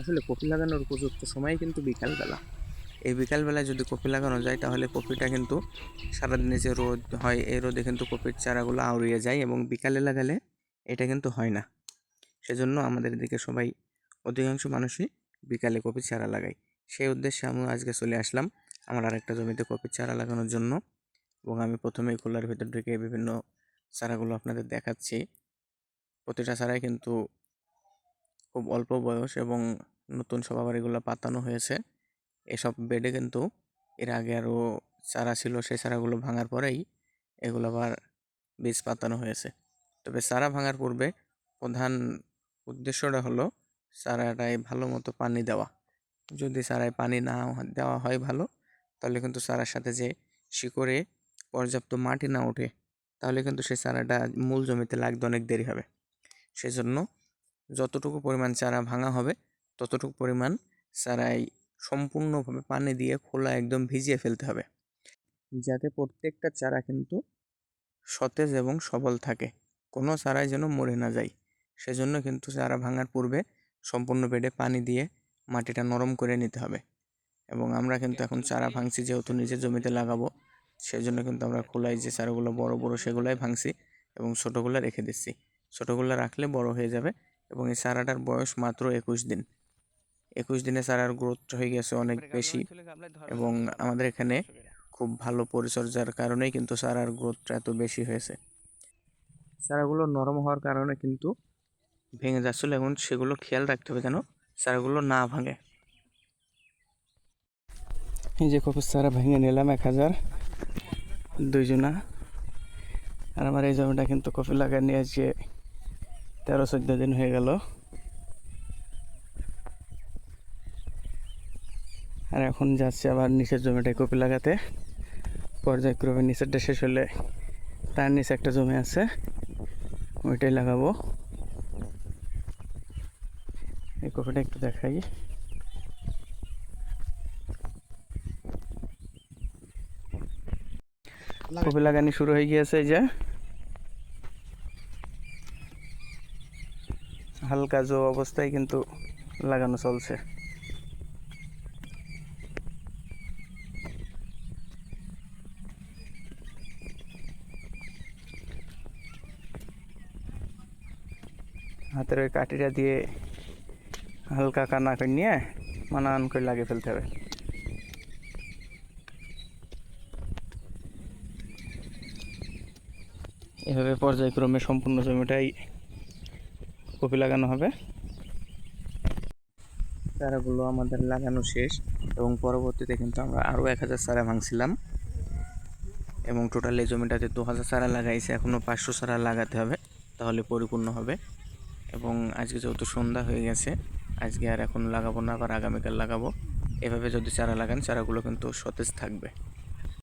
আসলে কপি লাগানোর উপযুক্ত সময় কিন্তু বিকালবেলা। এই বিকালবেলায় যদি কপি লাগানো যায়, তাহলে কপিটা কিন্তু সারাদিনে যে রোদ হয়, এই রোদে কিন্তু কপির চারাগুলো আউড়িয়ে যায় এবং বিকালে লাগালে এটা কিন্তু হয় না। সেজন্য আমাদের এদিকে সবাই, অধিকাংশ মানুষই বিকালে কপির চারা লাগায়। সেই উদ্দেশ্যে আমি আজকে চলে আসলাম আমার আরেকটা জমিতে কপির চারা লাগানোর জন্য এবং আমি প্রথমেই খোলার ভিতর ঢুকে বিভিন্ন চারাগুলো আপনাদের দেখাচ্ছি। প্রতিটা চারাই কিন্তু খুব অল্প বয়স এবং নতুন এগুলো পাতানো হয়েছে। এসব বেডে কিন্তু এর আগে আরও চারা ছিল, সেই চারাগুলো ভাঙার পরেই এগুলো আবার বীজ পাতানো হয়েছে। তবে চারা ভাঙার পূর্বে প্রধান উদ্দেশ্যটা হলো চারাটায় ভালো মতো পানি দেওয়া। যদি চারায় পানি না দেওয়া হয় ভালো, তাহলে কিন্তু চারার সাথে যে শিকড়ে পর্যাপ্ত মাটি না ওঠে, তাহলে কিন্তু সেই চারাটা মূল জমিতে লাগতে অনেক দেরি হবে। সেজন্য যতটুকু পরিমাণ চারা ভাঙা হবে, ততটুকু পরিমাণ চারাই সম্পূর্ণভাবে পানি দিয়ে খোলা একদম ভিজিয়ে ফেলতে হবে। যাতে প্রত্যেকটা চারা কিন্তু সতেজ এবং সবল থাকে। কোনো চারাই যেন মরে না যায়। সেজন্য কিন্তু চারা ভাঙার পূর্বে সম্পূর্ণ বেডে পানি দিয়ে মাটিটা নরম করে নিতে হবে। এবং আমরা কিন্তু এখন চারা ভাঙছি, যেহেতু নিজের জমিতে লাগাবো, সেজন্য কিন্তু আমরা খোলাই যে চারাগুলো বড় বড় সেগুলাই ভাঙছি এবং ছোটোগুলো রেখে দিচ্ছি। ছোটোগুলো রাখলে বড় হয়ে যাবে। এবং এই চারাটার বয়স মাত্র একুশ দিন। একুশ দিনে চারার গ্রোথ হয়ে গেছে অনেক বেশি এবং আমাদের এখানে খুব ভালো পরিচর্যার কারণেই কিন্তু চারার গ্রোথটা এত বেশি হয়েছে। চারাগুলো নরম হওয়ার কারণে কিন্তু ভেঙে যাচ্ছিল এবং সেগুলো খেয়াল রাখতে হবে যেন চারাগুলো না ভাঙে। এই যে কপি চারা ভেঙে নিলাম এক হাজার দুইজনা আর আমার এই জমিটা কিন্তু কপি লাগা নিয়ে আজকে তেরো চোদ্দ দিন হয়ে গেল। আর এখন যাচ্ছে আবার নিচের জমিটায় কপি লাগাতে। পর্যায়ক্রমে নিচেরটা শেষ হলে তার নিচে একটা জমি আছে, ওইটাই লাগাবো। এই কপিটা একটু দেখাই। কপি লাগানি শুরু হয়ে গিয়েছে এই যে। হালকা জো অবস্থায় কিন্তু লাগানো চলছে। হাতের ওই কাঠিটা দিয়ে হালকা কানা করে নিয়ে মানান করে লাগিয়ে ফেলতে হবে। এভাবে পর্যায়ক্রমে সম্পূর্ণ জমিটাই কপি লাগানো হবে। চারাগুলো আমাদের লাগানো শেষ এবং পরবর্তীতে কিন্তু আমরা আরও এক হাজার চারা ভাঙছিলাম। এবং টোটাল এই জমিটাতে দু হাজার চারা লাগাইছে এখনও পাঁচশো চারা লাগাতে হবে, তাহলে পরিপূর্ণ হবে। এবং আজকে যেহেতু সন্ধ্যা হয়ে গেছে, আজকে আর এখন লাগাবো না, আবার আগামীকাল লাগাবো। এভাবে যদি চারা লাগান, চারাগুলো কিন্তু সতেজ থাকবে।